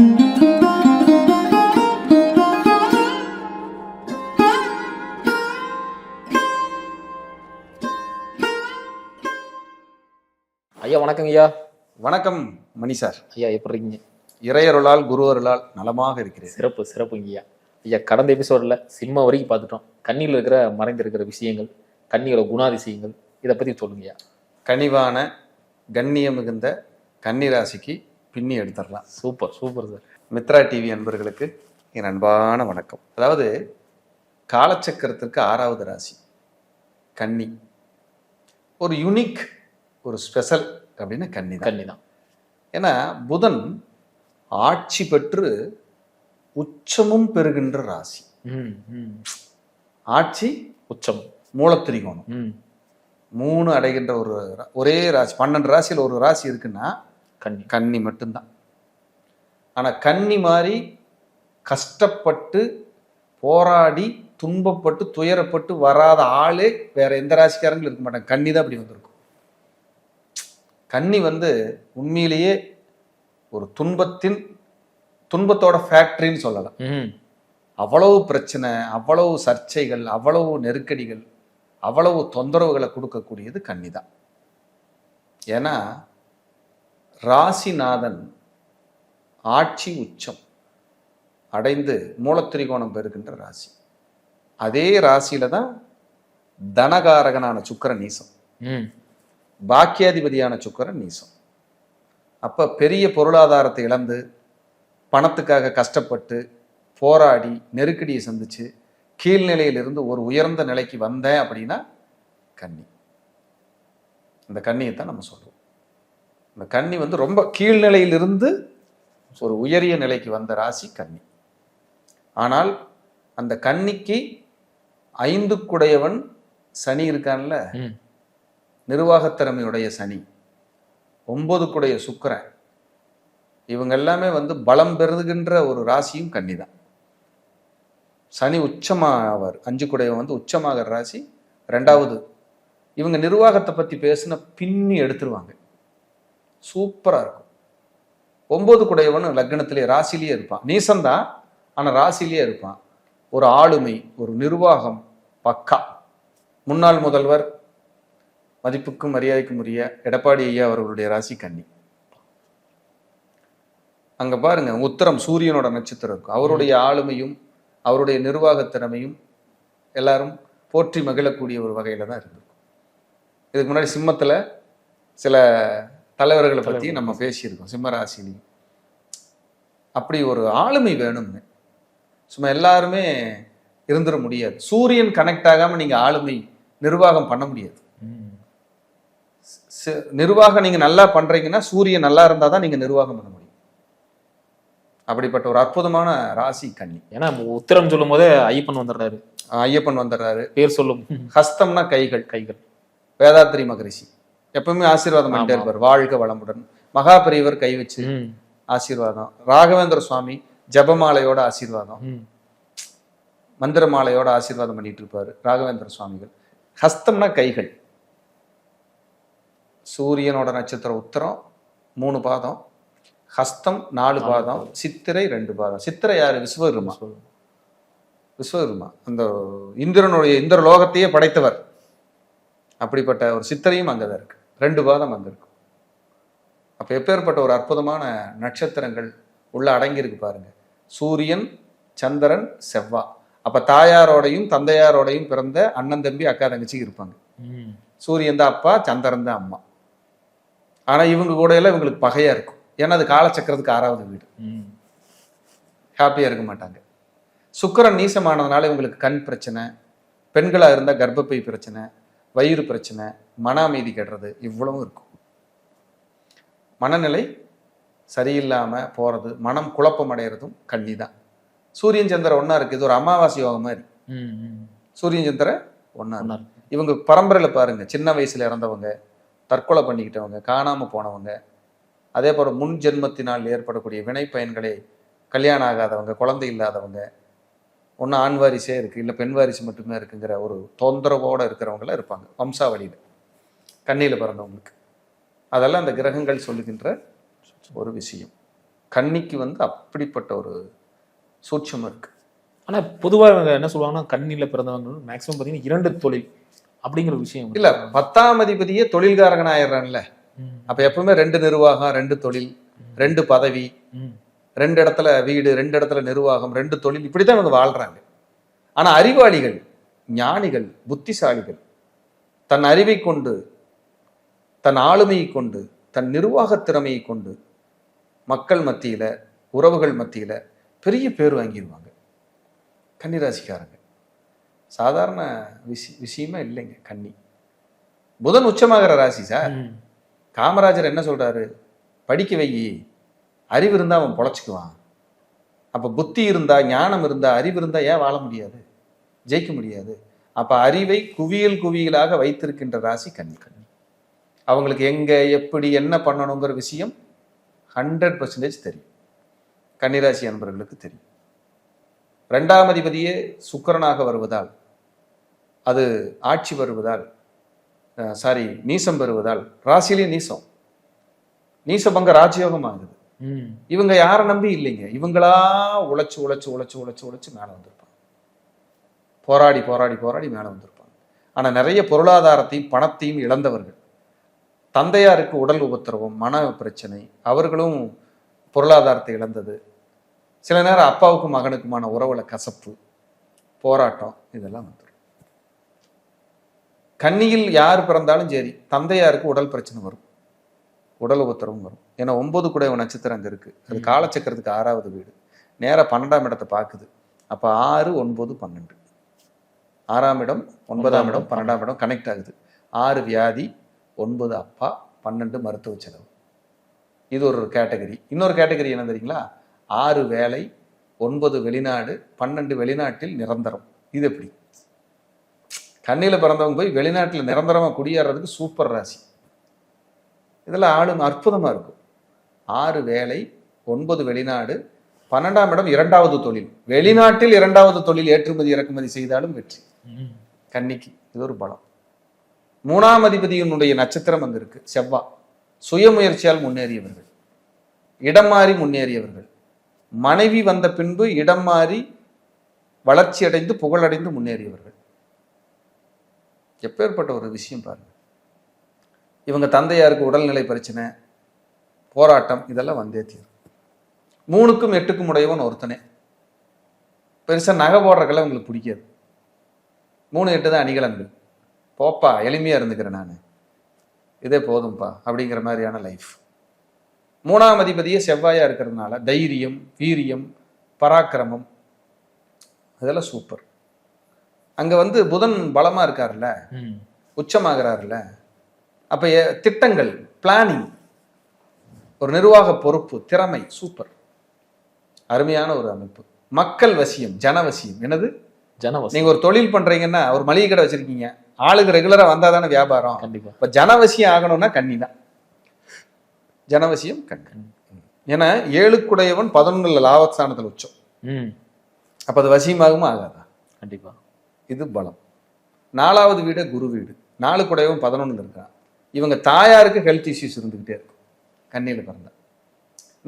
ஐயா வணக்கங்க ஐயா. வணக்கம் மணி சார். ஐயா எப்படி இருக்கீங்க? இறையருளால் குருவருளால் நலமாக இருக்கிறேன். சிறப்பு சிறப்புங்க ஐயா. ஐயா கடந்த எபிசோடில் சினிமா வரைக்கும் பார்த்துட்டோம். கண்ணியில் இருக்கிற மறைந்திருக்கிற விஷயங்கள் கண்ணியோட குணாதிசயங்கள் இதை பற்றி சொல்லுங்க ஐயா. கனிவான கண்ணியம் மிகுந்த கன்னிராசிக்கு பின்னி எடுத்துடலாம். Super super sir. Mithra TV அன்பர்களுக்கு என் அன்பான வணக்கம். அதாவது காலச்சக்கரத்திற்கு ஆறாவது ராசி. கன்னி. ஒரு யுனிக் ஒரு ஸ்பெஷல் அப்படின்னு கன்னி கண்ணி தான். ஏன்னா புதன் ஆட்சி பெற்று உச்சமும் பெறுகின்ற ராசி. ஆட்சி உச்சம். மூலத்திரிகோணம். ம். மூணு அடைகின்ற ஒரு ஒரே ராசி பன்னெண்டு ராசியில் ஒரு ராசி இருக்குன்னா கண்ணி கன்னி மட்டும்தான். ஆனால் கன்னி மாதிரி கஷ்டப்பட்டு போராடி துன்பப்பட்டு துயரப்பட்டு வராத ஆளே வேற எந்த ராசிக்காரங்களும் இருக்க மாட்டாங்க. கன்னி தான் அப்படி வந்திருக்கும். கன்னி வந்து உண்மையிலேயே ஒரு துன்பத்தின் துன்பத்தோட ஃபேக்டரின்னு சொல்லலாம். ம் அவ்வளவு பிரச்சனை அவ்வளவு சர்ச்சைகள் அவ்வளவு நெருக்கடிகள் அவ்வளவு தொந்தரவுகளை கொடுக்கக்கூடியது கன்னி தான். ஏன்னா ராசிநாதன் ஆட்சி உச்சம் அடைந்து மூலத்திரிகோணம் பெறுகின்ற ராசி. அதே ராசியில தான் தனகாரகனான சுக்கிரன் நீசம். ம். பாக்கியாதிபதியான சுக்கிரன் நீசம். அப்ப பெரிய பொருளாதாரத்தை இழந்து பணத்துக்காக கஷ்டப்பட்டு போராடி நெருக்கடியை சந்திச்சு கீழ்நிலையிலிருந்து ஒரு உயர்ந்த நிலைக்கு வந்தேன் அப்படின்னா கன்னி. இந்த கன்னியை தான் நம்ம சொல்றோம். இந்த கன்னி வந்து ரொம்ப கீழ்நிலையிலிருந்து ஒரு உயரிய நிலைக்கு வந்த ராசி கன்னி. ஆனால் அந்த கன்னிக்கு ஐந்துக்குடையவன் சனி இருக்கான்ல? நிர்வாகத்திறமையுடைய சனி. ஒன்பதுக்குடைய சுக்கிரன். இவங்க எல்லாமே வந்து பலம் பெறுகின்ற ஒரு ராசியும் கன்னி தான். சனி உச்சமாவார். அஞ்சு குடையவன் வந்து உச்சமாகிற ராசி. ரெண்டாவது இவங்க நிர்வாகத்தை பத்தி பேசின பின்னி எடுத்துருவாங்க. சூப்பராக இருக்கும். ஒம்பது குடையவன் லக்னத்திலே ராசிலேயே இருப்பான். நீசந்தான் ஆனால் ராசிலேயே இருப்பான். ஒரு ஆளுமை ஒரு நிர்வாகம் பக்கா. முன்னாள் முதல்வர் மதிப்புக்கும் மரியாதைக்கும் உரிய எடப்பாடி ஐயா அவர்களுடைய ராசி கன்னி. அங்கே பாருங்க உத்தரம் சூரியனோட நட்சத்திரம் இருக்கும். அவருடைய ஆளுமையும் அவருடைய நிர்வாக திறமையும் எல்லாரும் போற்றி மகிழக்கூடிய ஒரு வகையில் தான் இருந்திருக்கும். இதுக்கு முன்னாடி சிம்மத்தில் சில தலைவர்களை பத்தி நம்ம பேசியிருக்கோம் சிம்ம ராசிலையும் அப்படி ஒரு ஆளுமை வேணும்னு. சும்மா எல்லாருமே இருந்துட முடியாது. சூரியன் கனெக்ட் ஆகாம நீங்க ஆளுமை நிர்வாகம் பண்ண முடியாது. நிர்வாகம் நீங்க நல்லா பண்றீங்கன்னா சூரியன் நல்லா இருந்தா தான் நீங்க நிர்வாகம் பண்ண முடியும். அப்படிப்பட்ட ஒரு அற்புதமான ராசி கன்னி. ஏன்னா உத்திரம் சொல்லும் போதே ஐயப்பன் வந்துடுறாரு. ஐயப்பன் வந்துடுறாரு. பேர் சொல்லும். ஹஸ்தம்னா கைகள். கைகள். வேதாத்திரி மகரிஷி. எப்பவுமே ஆசீர்வாதம் பண்ணிட்டே. இருப்பார். வாழ்க வளமுடன். மகாபெரியவர் கை வச்சு ஆசீர்வாதம். ராகவேந்திர சுவாமி ஜபமாலையோட ஆசீர்வாதம். ம். மந்திரமாலையோட ஆசீர்வாதம் பண்ணிட்டு இருப்பாரு ராகவேந்திர சுவாமிகள். ஹஸ்தம்னா கைகள். சூரியனோட நட்சத்திரம் உத்தரம் மூணு பாதம். ஹஸ்தம் நாலு பாதம். சித்திரை ரெண்டு பாதம். சித்திரை யாரு? விஸ்வகர்மா. விஸ்வகர்மா அந்த இந்திரனுடைய இந்திர லோகத்தையே படைத்தவர். அப்படிப்பட்ட ஒரு சித்திரையும் அங்கதான் இருக்கு. ரெண்டு பாதம் இருக்கு அப்ப எப்பேற்பட்ட ஒரு அற்புதமான நட்சத்திரங்கள் உள்ள அடங்கியிருக்கு பாருங்க. சூரியன் சந்திரன் செவ்வா. அப்ப தாயாரோடையும் தந்தையாரோடையும் பிறந்த அண்ணன் தம்பி அக்கா தங்கச்சி இருப்பாங்க. ம். சூரியன் தான் அப்பா சந்திரன் தான் அம்மா. ஆனா இவங்க கூட எல்லாம் இவங்களுக்கு பகையா இருக்கும். ஏன்னா அது காலச்சக்கரத்துக்கு ஆறாவது வீடு. ம். ஹாப்பியா இருக்க மாட்டாங்க. சுக்கிரன் நீசமானதுனால இவங்களுக்கு கண் பிரச்சனை பெண்களா இருந்தா கர்ப்பப்பை பிரச்சனை வயிறு பிரச்சனை மன அமைதி கெடுறது இவ்வளவும் இருக்கும். மனநிலை சரியில்லாம போறது மனம் குழப்பம் அடைகிறதும் கன்னி தான் சூரியன் சந்திரன் ஒண்ணா இருக்கு. இது ஒரு அமாவாசை யோகம் மாதிரி. சூரியன் ஒண்ணா இருக்கு. இவங்க பரம்பரையில பாருங்க. சின்ன வயசுல இறந்தவங்க தற்கொலை பண்ணிக்கிட்டவங்க காணாம போனவங்க அதே போல முன் ஜென்மத்தினால் ஏற்படக்கூடிய வினை பயன்களே கல்யாணம் ஆகாதவங்க குழந்தை இல்லாதவங்க ஒன்று ஆண் வாரிசே இருக்கு இல்லை பெண் வாரிசு மட்டுமே இருக்குங்கிற ஒரு தொந்தரவோட இருக்கிறவங்களாம் இருப்பாங்க வம்சாவளியில கண்ணியில பிறந்தவங்களுக்கு. அதெல்லாம் அந்த கிரகங்கள் சொல்லுகின்ற ஒரு விஷயம். கன்னிக்கு வந்து அப்படிப்பட்ட ஒரு சூட்சம் இருக்கு. ஆனா பொதுவா இவங்க என்ன சொல்லுவாங்கன்னா கண்ணில பிறந்தவங்க மேக்ஸிமம் பாத்தீங்கன்னா இரண்டு தொழில் அப்படிங்கிற ஒரு விஷயம் இல்ல பத்தாம் அதிபதியே தொழில்காரகன் ஆயிடுறான்ல அப்ப எப்பவுமே ரெண்டு நிர்வாகம் ரெண்டு தொழில் ரெண்டு பதவி. ரெண்டு இடத்துல வீடு ரெண்டு இடத்துல நிர்வாகம் ரெண்டு தொழில் இப்படித்தான் இவங்க வாழ்றாங்க. ஆனா அறிவாளிகள் ஞானிகள் புத்திசாலிகள் தன் அறிவை கொண்டு தன் ஆளுமையை கொண்டு தன் நிர்வாகத் திறமையை கொண்டு மக்கள் மத்தியில உறவுகள் மத்தியில பெரிய பேர் வாங்கிடுவாங்க கன்னிராசிக்காரங்க. சாதாரண விஷய விஷயமே இல்லைங்க கன்னி. புதன் உச்சமாகிற ராசி சார். காமராஜர் என்ன சொல்றாரு? படிக்க வை அறிவு இருந்தால் அவன் பொழைச்சிக்குவான். அப்போ புத்தி இருந்தால் ஞானம் இருந்தால் அறிவு இருந்தால் ஏன் வாழ முடியாது? ஜெயிக்க முடியாது. அப்போ அறிவை குவியல் குவியலாக வைத்திருக்கின்ற ராசி கன்னி கன்னி அவங்களுக்கு எங்கே எப்படி என்ன பண்ணணுங்கிற விஷயம் ஹண்ட்ரட் பர்சன்டேஜ் தெரியும். கன்னிராசி அன்பர்களுக்கு தெரியும். ரெண்டாம் அதிபதியே சுக்கரனாக வருவதால் அது ஆட்சி வருவதால் சாரி நீசம் பெறுவதால் ராசியிலே நீசம். நீசபங்க ராஜயோகம் ஆகுது இவங்க யாரை நம்பி இல்லைங்க. இவங்களா உழைச்சு உழைச்சு உழைச்சு உழைச்சு உழைச்சு மேலே வந்திருப்பாங்க. போராடி போராடி போராடி மேலே வந்திருப்பாங்க. ஆனால் நிறைய பொருளாதாரத்தையும் பணத்தையும் இழந்தவர்கள். தந்தையாருக்கு உடல் உபத்திரவம் மன பிரச்சனை அவர்களும் பொருளாதாரத்தை இழந்தது. சில நேரம் அப்பாவுக்கும் மகனுக்குமான உறவுல கசப்பு போராட்டம் இதெல்லாம் வந்துடும் கன்னியில் யார் பிறந்தாலும் சரி தந்தையாருக்கு உடல் பிரச்சனை வரும். உடல் உபத்திரவும் வரும். ஏன்னா ஒன்பது குடைவ நட்சத்திரம் அங்க இருக்கு. அது. காலச்சக்கரத்துக்கு ஆறாவது வீடு. நேரா பன்னெண்டாம் இடத்தை பார்க்குது அப்ப ஆறு ஒன்பது பன்னெண்டு. ஆறாம் இடம் ஒன்பதாம் இடம் பன்னெண்டாம் இடம் கனெக்ட் ஆகுது. ஆறு வியாதி ஒன்பது அப்பா பன்னெண்டு மருத்துவ செலவு. இது ஒரு கேட்டகரி இன்னொரு கேட்டகரி என்ன தெரியுங்களா? ஆறு வேலை ஒன்பது வெளிநாடு பன்னெண்டு வெளிநாட்டில் நிரந்தரம். இது எப்படி? கண்ணில பிறந்தவங்க போய் வெளிநாட்டில் நிரந்தரமா குடியேறதுக்கு சூப்பர் ராசி. இதெல்லாம் ஆளும் அற்புதமா இருக்கும். ஆறு வேலை ஒன்பது வெளிநாடு பன்னெண்டாம் இடம் இரண்டாவது தொழில். வெளிநாட்டில் இரண்டாவது தொழில் ஏற்றுமதி இறக்குமதி செய்தாலும் வெற்றி. கன்னிக்கு இது ஒரு பலம். மூணாம் அதிபதியினுடைய நட்சத்திரம் அங்க இருக்கு செவ்வா. சுயமுயற்சியால் முன்னேறியவர்கள். இடம் மாறி முன்னேறியவர்கள். மனைவி வந்த பின்பு இடம் மாறி வளர்ச்சி அடைந்து புகழடைந்து முன்னேறியவர்கள். எப்பேற்பட்ட ஒரு விஷயம் பாருங்க. இவங்க தந்தையாருக்கு உடல்நிலை பிரச்சனை போராட்டம் இதெல்லாம் வந்தே தீரும். மூணுக்கும் எட்டுக்கும் உடையவன் ஒருத்தனே. பெருசா நகை போடுறக்கெல்லாம் உங்களுக்கு பிடிக்காது. மூணு எட்டு தான் அணிகலன்கள். போப்பா எளிமையா இருந்துக்கிறேன் நான். இதே போதும்பா அப்படிங்கிற மாதிரியான லைஃப் மூணாம் அதிபதியே செவ்வாயா இருக்கிறதுனால தைரியம் வீரியம் பராக்கிரமம் இதெல்லாம் சூப்பர் அங்க வந்து புதன் பலமா இருக்காருல்ல? ம், உச்சமாகிறாருல்ல? அப்ப திட்டங்கள் பிளானிங் ஒரு நிர்வாக பொறுப்பு திறமை சூப்பர் அருமையான ஒரு அமைப்பு. மக்கள் வசியம் ஜனவசியம் என்னது? ஜனவசம் நீங்க ஒரு தொழில் பண்றீங்கன்னா ஒரு மளிகை கடை வச்சிருக்கீங்க. ஆளுங்க ரெகுலரா வந்தா தானே வியாபாரம். கண்டிப்பா. இப்ப ஜனவசியம் ஆகணும்னா கன்னி தான். ஜனவசியம் கண்ணி. ஏன்னா ஏழுக்குடையவன் பதினொன்னுல லாபஸ்தானத்துல உச்சம். அப்ப அது வசியமாகுமா ஆகாதா? கண்டிப்பா. இது பலம். நாலாவது வீடு குரு வீடு. நாலு குடையவன் பதினொன்னுல இருக்கான். இவங்க தாயாருக்கு ஹெல்த் இஷ்யூஸ் இருந்துக்கிட்டே இருக்கும். கண்ணியில் பிறந்த.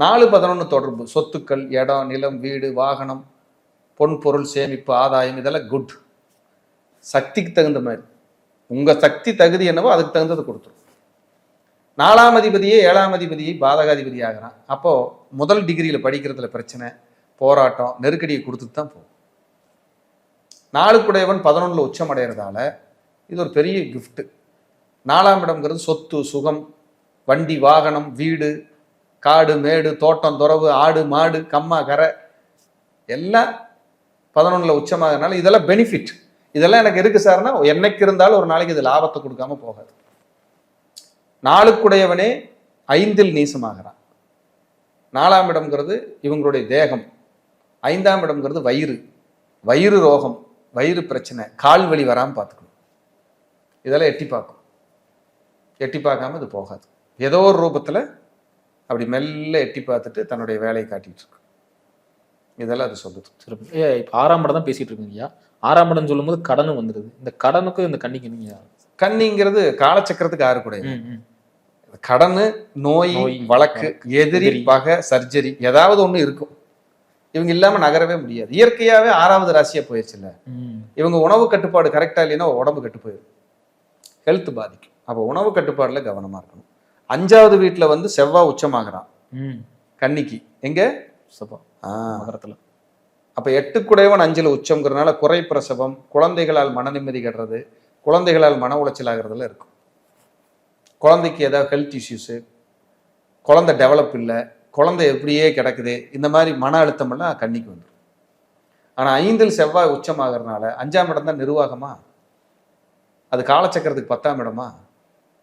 நாலு பதினொன்று தொடர்பு. சொத்துக்கள் இடம் நிலம் வீடு வாகனம் பொன் பொருள் சேமிப்பு ஆதாயம் இதெல்லாம் குட் சக்திக்கு தகுந்த மாதிரி. உங்கள் சக்தி தகுதி என்னவோ அதுக்கு தகுந்தது கொடுத்துரும். நாலாம் அதிபதியே ஏழாம் அதிபதியை பாதகாதிபதி ஆகிறான். அப்போது முதல் டிகிரியில் படிக்கிறதுல பிரச்சனை போராட்டம் நெருக்கடியை கொடுத்துட்டு தான் போகும். நாளுக்குடையவன் பதினொன்றில் உச்சமடைகிறதால இது ஒரு பெரிய கிஃப்ட்டு நாலாம் இடம்ங்கிறது சொத்து சுகம் வண்டி வாகனம் வீடு காடு மேடு தோட்டம் துறவு ஆடு மாடு கம்மா கரை. எல்லாம் பதினொன்றில் உச்சமாகறதுனால இதெல்லாம் பெனிஃபிட் இதெல்லாம் எனக்கு இருக்குது சார்னா என்னைக்கு இருந்தாலும் ஒரு நாளைக்கு இது லாபத்தை கொடுக்காம போகாது. நாளுக்குடையவனே ஐந்தில் நீசமாகிறான். நாலாம் இடம்ங்கிறது இவங்களுடைய தேகம். ஐந்தாம் இடம்ங்கிறது வயிறு. வயிறு ரோகம் வயிறு பிரச்சனை கால் வலி வராமல் பார்த்துக்கணும். இதெல்லாம் எட்டி பார்க்கும். எட்டி பார்க்காம இது போகாது. ஏதோ ஒரு ரூபத்தில் அப்படி மெல்ல எட்டி பார்த்துட்டு தன்னுடைய வேலையை காட்டிட்டு இருக்கு. இதெல்லாம் அது சொல்லுது. சிறப்பு. ஏ இப்போ ஆறாம் இடம் தான் பேசிட்டு இருக்கீங்க ஐயா ஆறாம் இடம் சொல்லும்போது கடனும் வந்துடுது. இந்த கடனுக்கும் இந்த கண்ணிக்கு நீங்க கன்னிங்கிறது காலச்சக்கரத்துக்கு ஆறு கூட. கடன் நோய் வழக்கு எதிரி. பகை சர்ஜரி ஏதாவது ஒண்ணு இருக்கும். இவங்க இல்லாம நகரவே முடியாது. இயற்கையாவே ஆறாவது ராசியா போயிடுச்சுல்ல. இவங்க உணவு கட்டுப்பாடு கரெக்டா இல்லைன்னா உடம்பு கெட்டு போயிடும் ஹெல்த் பாதிக்கும். அப்போ உணவு கட்டுப்பாடுல கவனமா இருக்கணும். அஞ்சாவது வீட்டுல வந்து செவ்வாய் உச்சமாகறான். ம். கன்னிக்கு. எங்க? ஆ, மகரத்துல. அப்ப எட்டு குடைவன் அஞ்சுல உச்சம்ங்கிறதுனால குறை பிரசவம் குழந்தைகளால் மன நிம்மதி கெடுறது குழந்தைகளால் மன உளைச்சல் ஆகிறதுல இருக்கும். குழந்தைக்கு ஏதாவது ஹெல்த் இஷ்யூஸு குழந்தை டெவலப் இல்லை குழந்தை எப்படியே கிடக்குது இந்த மாதிரி மன அழுத்தம் எல்லாம் கண்ணிக்கு வந்துடும் ஆனா ஐந்தில் செவ்வாய் உச்சமாகறதுனால அஞ்சாம் இடம் தான் நிர்வாகமா? அது காலச்சக்கரத்துக்கு பத்தாம் இடமா?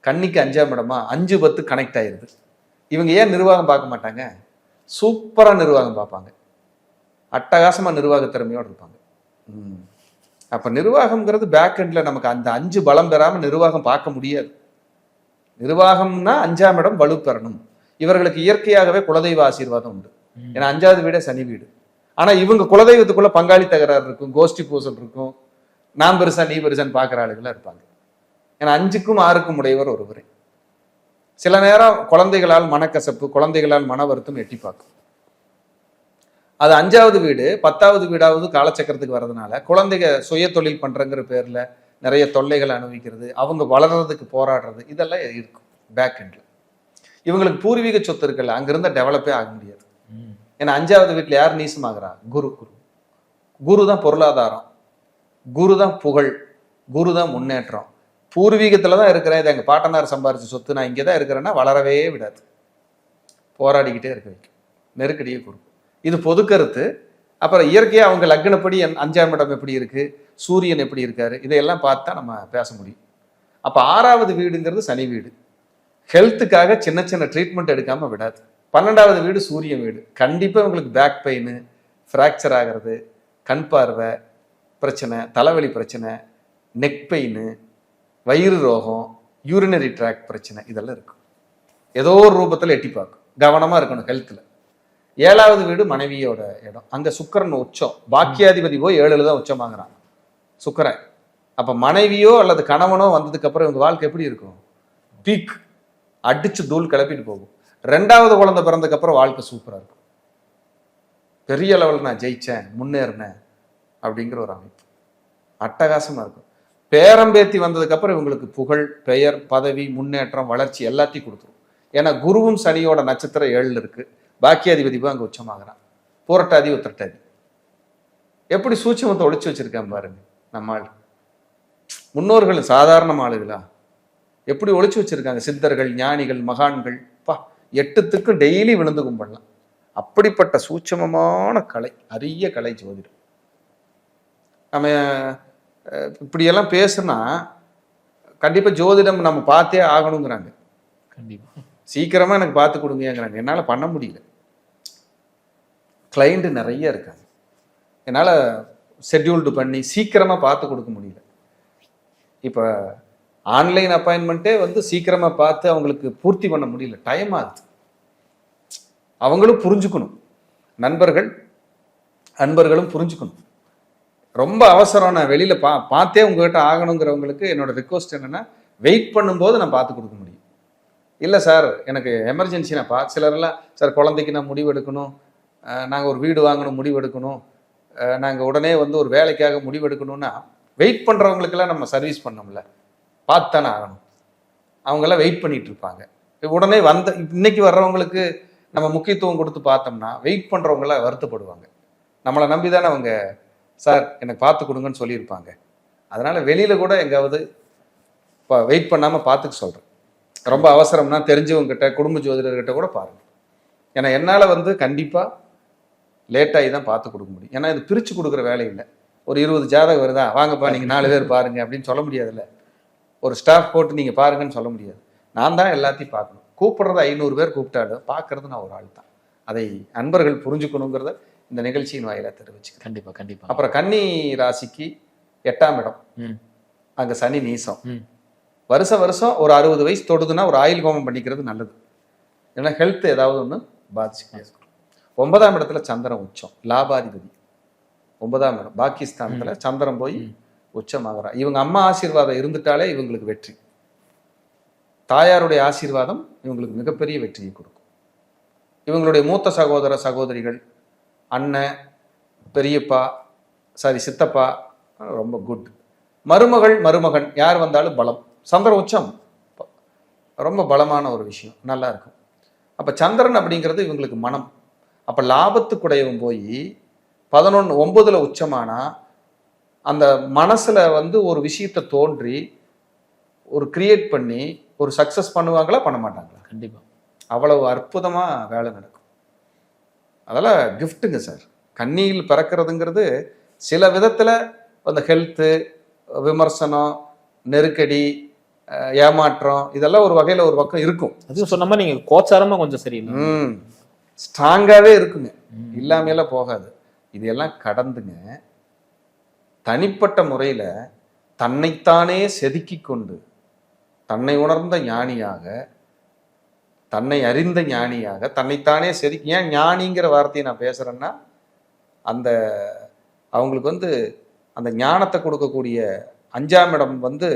கன்னிக்கு அஞ்சாம் இடமா? அஞ்சு பத்து கனெக்ட் ஆயிருது. இவங்க ஏன் நிர்வாகம் பார்க்க மாட்டாங்க? சூப்பரா நிர்வாகம் பார்ப்பாங்க. அட்டகாசமா நிர்வாக திறமையோடு இருப்பாங்க. அப்ப நிர்வாகம்ங்கிறது பேக் எண்ட்ல நமக்கு அந்த அஞ்சு பலம் பெறாம நிர்வாகம் பார்க்க முடியாது. நிர்வாகம்னா அஞ்சாம் இடம் வலு பெறணும். இவர்களுக்கு இயற்கையாகவே குலதெய்வ ஆசீர்வாதம் உண்டு. ஏன்னா அஞ்சாவது வீடே சனி வீடு. ஆனா இவங்க குலதெய்வத்துக்குள்ள பங்காளி தகராறு இருக்கும் கோஷ்டி பூசல் இருக்கும். நான் பெருசா நீ பெருசான்னு பார்க்குற ஆளுகளா இருப்பாங்க. ஏன்னா அஞ்சுக்கும் ஆறுக்கும் உடையவர் ஒருவரே. சில நேரம் குழந்தைகளால் மனக்கசப்பு குழந்தைகளால் மன வருத்தம் எட்டி பார்க்கும். அது அஞ்சாவது வீடு பத்தாவது வீடாவது காலச்சக்கரத்துக்கு வர்றதுனால குழந்தைங்க சுய தொழில் பண்றங்கிற பேர்ல நிறைய தொல்லைகளை அனுபவிக்கிறது அவங்க வளர்றதுக்கு போராடுறது இதெல்லாம் இருக்கும் பேக் எண்ட்ல இவங்களுக்கு பூர்வீக சொத்து இருக்குல்ல அங்கிருந்த டெவலப்பே ஆக முடியாது. ஏன்னா அஞ்சாவது வீட்டுல யார் நீசமாகறா? குரு குரு. குரு தான் பொருளாதாரம். குரு தான் புகழ். குரு தான் முன்னேற்றம். பூர்வீகத்தில் தான் இருக்கிறேன். இது எங்கள் பாட்டனார் சம்பாரிச்ச சொத்து நான் இங்கே தான் இருக்கிறேன்னா வளரவே விடாது. போராடிக்கிட்டே இருக்க வைக்கும். நெருக்கடியே கொடுக்கும். இது பொது கருத்து. அப்புறம் இயற்கையாக அவங்க லக்னப்படி அஞ்சாம் இடம் எப்படி இருக்குது சூரியன் எப்படி இருக்காரு? இதையெல்லாம் பார்த்து தான் நம்ம பேச முடியும். அப்போ ஆறாவது வீடுங்கிறது சனி வீடு. ஹெல்த்துக்காக சின்ன சின்ன ட்ரீட்மெண்ட் எடுக்காமல் விடாது. பன்னெண்டாவது வீடு சூரியன் வீடு. கண்டிப்பாக உங்களுக்கு பேக் பெயின் ஃப்ராக்சர் ஆகிறது கண் பார்வை பிரச்சனை தலைவலி பிரச்சனை நெக் பெயின் வயிறு ரோகம் யூரினரி ட்ராக் பிரச்சனை இதெல்லாம் இருக்கும் ஏதோ ஒரு ரூபத்தில் எட்டி பார்க்கும். கவனமாக இருக்கணும் ஹெல்த்தில் ஏழாவது வீடு மனைவியோட இடம். அங்கே சுக்கரன் உச்சம். பாக்கியாதிபதி போய் ஏழில் தான் உச்சம் வாங்குறாங்க. சுக்கரன். அப்போ மனைவியோ அல்லது கணவனோ வந்ததுக்கப்புறம் இவங்க வாழ்க்கை எப்படி இருக்கும்? பீக். அடித்து தூள் கிளப்பிட்டு போகும். ரெண்டாவது குழந்தை பிறந்ததுக்கப்புறம் வாழ்க்கை சூப்பராக இருக்கும். பெரிய லெவலில் நான் ஜெயிச்சேன் முன்னேறினேன் அப்படிங்கிற ஒரு அமைப்பு. அட்டகாசமாக இருக்கும். பேரம்பேத்தி வந்ததுக்கப்புறம் இவங்களுக்கு புகழ் பெயர் பதவி முன்னேற்றம் வளர்ச்சி எல்லாத்தையும் கொடுத்துரும். ஏன்னா குருவும் சனியோட நட்சத்திரம் ஏழில் இருக்குது பாக்கியாதிபதி போய் உச்சமாகிறான் உச்சமாகறான். பூரட்டாதி உத்திரட்டாதி. எப்படி சூட்சமத்தை ஒழிச்சு வச்சிருக்கான் பாருங்க நம்ம ஆள். முன்னோர்கள் சாதாரண ஆளுகளா? எப்படி ஒழிச்சு வச்சிருக்காங்க? சித்தர்கள் ஞானிகள் மகான்கள். பா எட்டுத்துக்கும் டெய்லி விழுந்து கும்பிடலாம். அப்படிப்பட்ட சூட்சமமான கலை அரிய கலை ஜோதிடம். நம்ம இப்படியெல்லாம் பேசுனா கண்டிப்பா ஜோதிடம் நம்ம பார்த்தே ஆகணுங்கிறாங்க. கண்டிப்பா. சீக்கிரமா எனக்கு பார்த்து கொடுங்கங்கிறாங்க என்னால பண்ண முடியல. கிளைண்ட் நிறைய இருக்காங்க. என்னால ஷெட்யூல்டு பண்ணி சீக்கிரமா பார்த்து கொடுக்க முடியல. இப்போ ஆன்லைன் அப்பாயின்மெண்ட்டே வந்து சீக்கிரமா பார்த்து அவங்களுக்கு பூர்த்தி பண்ண முடியல. டைம் ஆகுது. அவங்களும் புரிஞ்சுக்கணும். நண்பர்கள் அன்பர்களும் புரிஞ்சுக்கணும். ரொம்ப அவசரம் நான் பா பார்த்தே உங்ககிட்ட ஆகணுங்கிறவங்களுக்கு என்னோட ரிக்வஸ்ட் என்னென்னா வெயிட் பண்ணும்போது நான் பார்த்து கொடுக்க முடியும். இல்லை சார் எனக்கு எமர்ஜென்சி நான் பா சிலரெல்லாம் சார் குழந்தைக்கு நான் முடிவு எடுக்கணும் நாங்கள் ஒரு வீடு வாங்கணும் முடிவு எடுக்கணும் நாங்கள் உடனே வந்து ஒரு வேலைக்காக முடிவு எடுக்கணும்னா வெயிட் பண்ணுறவங்களுக்கெல்லாம் நம்ம சர்வீஸ் பண்ணோம்ல பார்த்து தானே ஆகணும். அவங்கெல்லாம் வெயிட் பண்ணிட்டு இருப்பாங்க. உடனே வந்த இன்னைக்கு வர்றவங்களுக்கு நம்ம முக்கியத்துவம் கொடுத்து பார்த்தோம்னா வெயிட் பண்ணுறவங்களாம் வருத்தப்படுவாங்க. நம்மளை நம்பி தானே அவங்க சார் எனக்கு பார்த்து கொடுங்கன்னு சொல்லியிருப்பாங்க. அதனால் வெளியில் கூட எங்காவது இப்போ வெயிட் பண்ணாமல் பார்த்துக்க சொல்கிறேன் ரொம்ப அவசரம்னா தெரிஞ்சவங்ககிட்ட குடும்ப ஜோதிடர்கிட்ட கூட பாருங்கள் ஏன்னா என்னால் வந்து கண்டிப்பாக லேட்டாகி தான் பார்த்து கொடுக்க முடியும். ஏன்னா இது பிரித்து கொடுக்குற வேலை இல்லை. ஒரு இருபது ஜாதகம் வருதா? வாங்கப்பா நீங்கள் நாலு பேர் பாருங்கள் அப்படின்னு சொல்ல முடியாதுல்ல. ஒரு ஸ்டாஃப் போட்டு நீங்கள் பாருங்கன்னு சொல்ல முடியாது. நான் தான் எல்லாத்தையும் பார்க்கணும். கூப்பிட்றது ஐநூறு பேர் கூப்பிட்டாலும் பார்க்கறது நான் ஒரு ஆள் தான் அதை அன்பர்கள் புரிஞ்சுக்கணுங்கிறத இந்த நிகழ்ச்சியின் வாயிலாக தெரிவிச்சுக்கிறேன். கண்டிப்பா கண்டிப்பா. அப்புறம் கன்னி ராசிக்கு எட்டாம் இடம். அங்க சனி நீசம். வருஷ வருஷம் ஒரு அறுபது வயசு தொடுதுன்னா ஒரு ஆயில் ஹோமம் பண்ணிக்கிறது நல்லது. ஏன்னா ஹெல்த் ஏதாவது ஒன்று பாதிச்சு ஒன்பதாம் இடத்துல சந்திரன் உச்சம். லாபாதிபதி. ஒன்பதாம் இடம். பாகிஸ்தானத்துல சந்திரன் போய். உச்சமாகறான். இவங்க அம்மா ஆசீர்வாதம் இருந்துட்டாலே இவங்களுக்கு வெற்றி. தாயாருடைய ஆசீர்வாதம் இவங்களுக்கு மிகப்பெரிய வெற்றியை கொடுக்கும். இவங்களுடைய மூத்த சகோதர சகோதரிகள் அண்ணன் பெரியப்பா சாரி சித்தப்பா ரொம்ப குட் மருமகள் மருமகன் யார் வந்தாலும் பலம். சந்திர உச்சம். ரொம்ப பலமான ஒரு விஷயம். நல்லா இருக்கும். அப்போ சந்திரன் அப்படிங்கிறது இவங்களுக்கு மனம். அப்போ லாபத்துக்குடையவன் போய் பதினொன்று ஒன்பதுல உச்சமானா அந்த மனசுல வந்து ஒரு விஷயத்தை தோன்றி ஒரு கிரியேட் பண்ணி ஒரு சக்சஸ் பண்ணுவாங்களா பண்ண மாட்டாங்களா? கண்டிப்பா. அவ்வளவு அற்புதமா வேலை நடக்கும். அதெல்லாம் கிஃப்ட்டுங்க சார். கண்ணியில் பிறக்கிறதுங்கிறது சில விதத்துல அந்த ஹெல்த்து விமர்சனம் நெருக்கடி ஏமாற்றம் இதெல்லாம் ஒரு வகையில ஒரு பக்கம் இருக்கும். அதுவும் சொன்ன மாதிரி நீங்க கோச்சாரமா கொஞ்சம் சரியில்லை ம். ஸ்ட்ராங்காகவே இருக்குங்க. இல்லாமையெல்லாம் போகாது. இதெல்லாம் கடந்துங்க. தனிப்பட்ட முறையில் தன்னைத்தானே செதுக்கி கொண்டு தன்னை உணர்ந்த ஞானியாக தன்னை அறிந்த ஞானியாக தன்னைத்தானே செதுக்கி ஏன் ஞானிங்கிற வார்த்தையை நான் பேசுகிறேன்னா அந்த அவங்களுக்கு வந்து அந்த ஞானத்தை கொடுக்கக்கூடிய அஞ்சாம் இடம் வந்து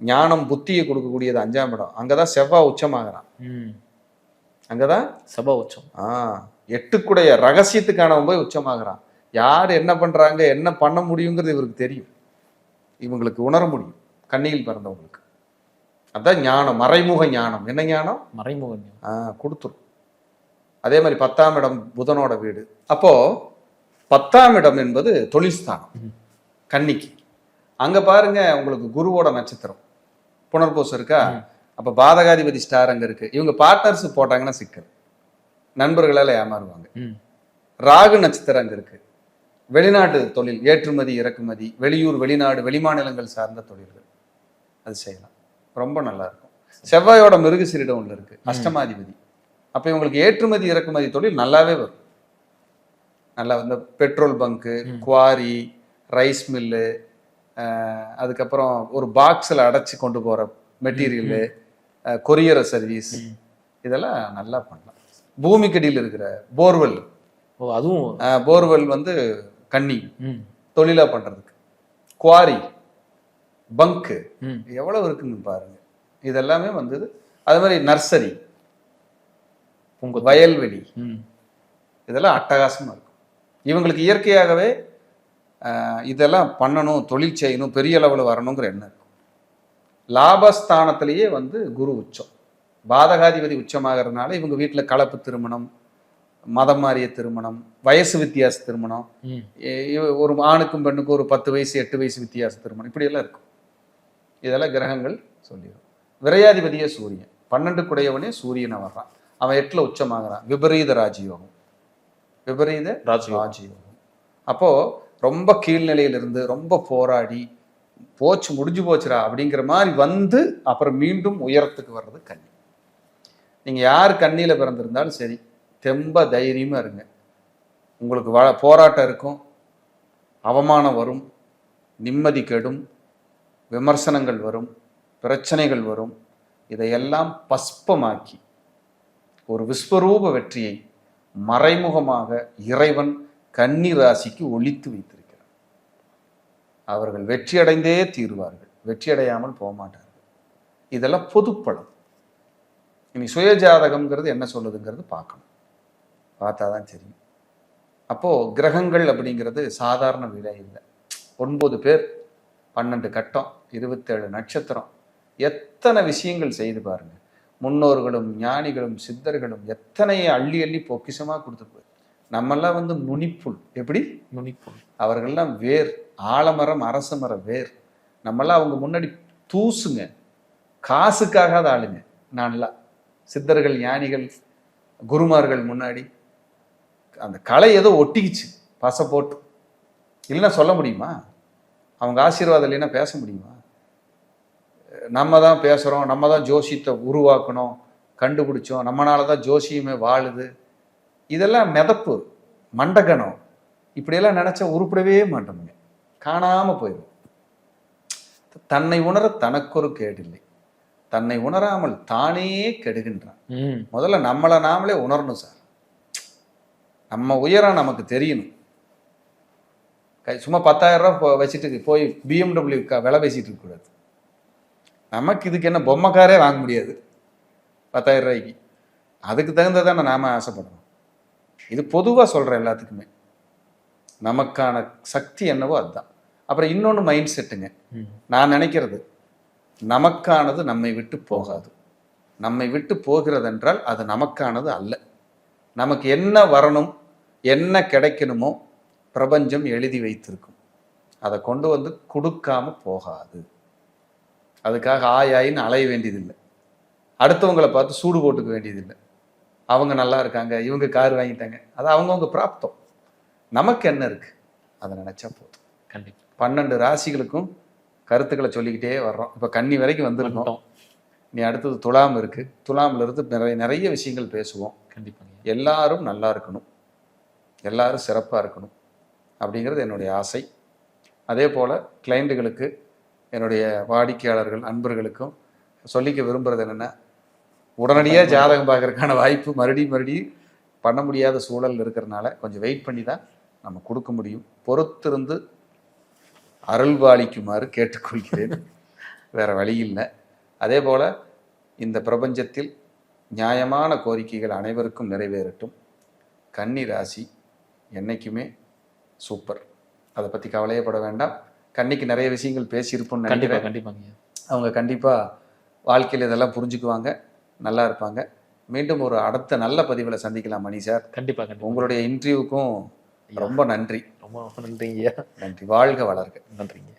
ஞானம் புத்தியை கொடுக்கக்கூடியது அஞ்சாம் இடம். அங்கே தான் செவ்வாய் உச்சமாகறான். ம். அங்கே தான் சபா உச்சம். ஆ எட்டுக்குடைய ரகசியத்துக்கானவன் போய் உச்சமாகறான். யார் என்ன பண்றாங்க என்ன பண்ண முடியுங்கிறது இவருக்கு தெரியும். இவங்களுக்கு உணர முடியும். கண்ணியில் பிறந்தவங்களுக்கு. அதான் ஞானம் மறைமுக ஞானம். என்ன ஞானம்? மறைமுக ஞானம். ஆ கொடுத்துரும். அதே மாதிரி பத்தாம் இடம் புதனோட வீடு. அப்போ பத்தாம் இடம் என்பது தொழில் ஸ்தானம். ம். கன்னிக்கு. அங்க பாருங்க உங்களுக்கு குருவோட நட்சத்திரம். புனர்பூசம் இருக்கா. அப்ப பாதகாதிபதி ஸ்டார் அங்க இருக்கு. இவங்க பார்ட்னர்ஸ் போட்டாங்கன்னா சிக்கல். நண்பர்களால ஏமாறுவாங்க. ராகு நட்சத்திரம் அங்க இருக்கு. வெளிநாட்டு தொழில் ஏற்றுமதி இறக்குமதி வெளியூர் வெளிநாடு வெளிமாநிலங்கள் சார்ந்த தொழில்கள். அது செய்யலாம். ரொம்ப நல்லா இருக்கும் செவ்வாயோட மிருகசீரிடம் ஒன்று இருக்கு. அஷ்டமாதிபதி. அப்ப இவங்களுக்கு ஏற்றுமதி இறக்குமதி தொழில் நல்லாவே வரும். நல்லா இந்த பெட்ரோல் பங்க்கு ம். குவாரி ரைஸ் மில்லு அதுக்கப்புறம் ஒரு பாக்ஸில் அடைச்சி கொண்டு போற மெட்டீரியலு கொரியர் சர்வீஸ். இதெல்லாம் நல்லா பண்ணலாம். பூமிக்கடியில் இருக்கிற போர்வெல். ஓ அதுவும் போர்வெல் வந்து கன்னி. ம். தொழிலா பண்றதுக்கு. குவாரி. பங்கு. எவ்வளவு இருக்குன்னு பாருங்க. இதெல்லாமே வந்தது. அது மாதிரி நர்சரி. உங்க வயல்வெளி. இதெல்லாம் அட்டகாசமா இருக்கும். இவங்களுக்கு இயற்கையாகவே இதெல்லாம் பண்ணணும் தொழில் செய்யணும் பெரிய அளவில் வரணுங்கிற எண்ணம் இருக்கும். லாபஸ்தானத்திலேயே வந்து குரு உச்சம். பாதகாதிபதி உச்சமாகறதுனால இவங்க வீட்டில் கலப்பு திருமணம் மதம் மாறிய திருமணம் வயசு வித்தியாச திருமணம் ஒரு ஆணுக்கும் பெண்ணுக்கும் ஒரு பத்து வயசு எட்டு வயசு வித்தியாச திருமணம் இப்படியெல்லாம் இருக்கும். இதெல்லாம் கிரகங்கள் சொல்லிடும். விரையாதிபதியே சூரியன். பன்னெண்டு குடையவனே சூரியனை வர்றான் அவன் எட்டுல உச்சமாகறான். விபரீத ராஜயோகம். விபரீத ராஜயோகம். ராஜயோகம். அப்போ ரொம்ப கீழ்நிலையிலிருந்து ரொம்ப போராடி போச்சு முடிஞ்சு போச்சுடா அப்படிங்கிற மாதிரி வந்து அப்புறம் மீண்டும் உயரத்துக்கு வர்றது கன்னி. நீங்க யார் கண்ணியில பிறந்திருந்தாலும் சரி தெம்ப தைரியமா இருங்க. உங்களுக்கு வ போராட்டம் இருக்கும். அவமானம் வரும். நிம்மதி கெடும். விமர்சனங்கள் வரும் பிரச்சனைகள் வரும். இதையெல்லாம் பஸ்பமாக்கி ஒரு விஸ்வரூப வெற்றியை மறைமுகமாக இறைவன் கன்னி ராசிக்கு ஒழித்து வைத்திருக்கிறார். அவர்கள் வெற்றியடைந்தே தீருவார்கள். வெற்றியடையாமல் போக மாட்டார்கள் இதெல்லாம் பொதுப்பழம் இனி சுயஜாதகம்ங்கிறது என்ன சொல்லுதுங்கிறது பார்க்கணும். பார்த்தா தான் தெரியும். அப்போது கிரகங்கள் அப்படிங்கிறது சாதாரண விலை இல்லை. ஒன்பது பேர் பன்னெண்டு கட்டம் இருபத்தேழு நட்சத்திரம். எத்தனை விஷயங்கள் செய்து பாருங்க. முன்னோர்களும் ஞானிகளும் சித்தர்களும் எத்தனையை அள்ளி அள்ளி பொக்கிஷமா கொடுத்து போய். நம்மெல்லாம் வந்து முனிப்புல் எப்படி? நுனிப்பொருள் அவர்கள்லாம் வேர் ஆலமரம் அரச மரம் வேர். நம்மெல்லாம் அவங்க முன்னாடி தூசுங்க. காசுக்காகாத ஆளுங்க. நான்லாம். சித்தர்கள் ஞானிகள் குருமார்கள் முன்னாடி. அந்த கலை ஏதோ ஒட்டிக்கிச்சு. பசை போட்டு. இல்லைன்னா சொல்ல முடியுமா? அவங்க ஆசீர்வாதம் இல்லைன்னா பேச முடியுமா? நம்ம தான் பேசுகிறோம் நம்ம தான் ஜோசியத்தை உருவாக்கணும் கண்டுபிடிச்சோம் நம்மனால தான் ஜோசியமே வாழுது. இதெல்லாம் மிதப்பு மண்டகணம் இப்படியெல்லாம் நினச்சா உருப்படவே மாட்டோமுங்க. காணாமல் போயிடும். தன்னை உணர தனக்கொரு கேடில்லை தன்னை உணராமல் தானே கெடுகின்றான். முதல்ல நம்மளை நாமளே உணரணும் சார். நம்ம உயரம் நமக்கு தெரியணும். சும்மா பத்தாயிரம் ரூபாய் போ- வச்சுட்டு போய் பிஎம்டபிள்யூ விலை பேசிட்டு இருக்கக்கூடாது நமக்கு இதுக்கு என்ன பொம்மைக்காரே வாங்க முடியாது. பத்தாயிரம் ரூபாய்க்கு. அதுக்கு தகுந்ததானே நாம ஆசைப்படணும் இது பொதுவாக சொல்கிறேன் எல்லாத்துக்குமே. நமக்கான சக்தி என்னவோ அதுதான். அப்புறம் இன்னொன்று மைண்ட் செட்டுங்க. நான் நினைக்கிறது நமக்கானது நம்மை விட்டு போகாது. நம்மை விட்டு போகிறதென்றால் அது நமக்கானது அல்ல. நமக்கு என்ன வரணும் என்ன கிடைக்கணுமோ பிரபஞ்சம் எழுதி வைத்திருக்கும். அதை கொண்டு வந்து கொடுக்காம போகாது. அதுக்காக ஆய் ஆயின்னு அலைய வேண்டியதில்லை. அடுத்தவங்களை பார்த்து சூடு போட்டுக்க வேண்டியதில்லை. அவங்க நல்லா இருக்காங்க இவங்க கார் வாங்கிட்டாங்க அது அவங்கவுங்க பிராப்தம். நமக்கு என்ன இருக்கு? அதை நினைச்சா போதும். கண்டிப்பா. பன்னெண்டு ராசிகளுக்கும் கருத்துக்களை சொல்லிக்கிட்டே வர்றோம். இப்போ கன்னி வரைக்கும் வந்திருக்கோம். நீ அடுத்தது துலாம் இருக்கு. துலாம்ல இருந்து நிறைய நிறைய விஷயங்கள் பேசுவோம். கண்டிப்பாங்க. எல்லாரும் நல்லா இருக்கணும். எல்லாரும் சிறப்பாக இருக்கணும். அப்படிங்கிறது என்னுடைய ஆசை. அதே போல் கிளைண்ட்டுகளுக்கு என்னுடைய வாடிக்கையாளர்கள் அன்பர்களுக்கும் சொல்லிக்க விரும்புறது என்னென்னா உடனடியாக ஜாதகம் பார்க்கறதுக்கான வாய்ப்பு மறுபடியும் மறுபடியும் பண்ண முடியாத சூழல் இருக்கிறனால கொஞ்சம் வெயிட் பண்ணி தான் நம்ம கொடுக்க முடியும். பொறுத்திருந்து அருள்பாலிக்குமாறு கேட்டுக்கொள்கிறேன். வேற வழி இல்லை. அதே போல் இந்த பிரபஞ்சத்தில் நியாயமான கோரிக்கைகள் அனைவருக்கும் நிறைவேறட்டும். கன்னி ராசி என்னைக்குமே சூப்பர். அதை பற்றி கவலையப்பட வேண்டாம். கன்னிக்கு நிறைய விஷயங்கள் பேசியிருப்போம்னு கண்டிப்பா நினைக்கிறேன் கண்டிப்பாங்க. அவங்க கண்டிப்பாக வாழ்க்கையில் இதெல்லாம் புரிஞ்சுக்குவாங்க நல்லா இருப்பாங்க. மீண்டும் ஒரு அடுத்த நல்ல பதிவில் சந்திக்கலாம் மணி சார். கண்டிப்பா கண்டிப்பா. உங்களுடைய இன்டர்வியூக்கும் ரொம்ப நன்றி. ரொம்ப நன்றிங்க நன்றி. வாழ்க வளர்க. நன்றிங்க.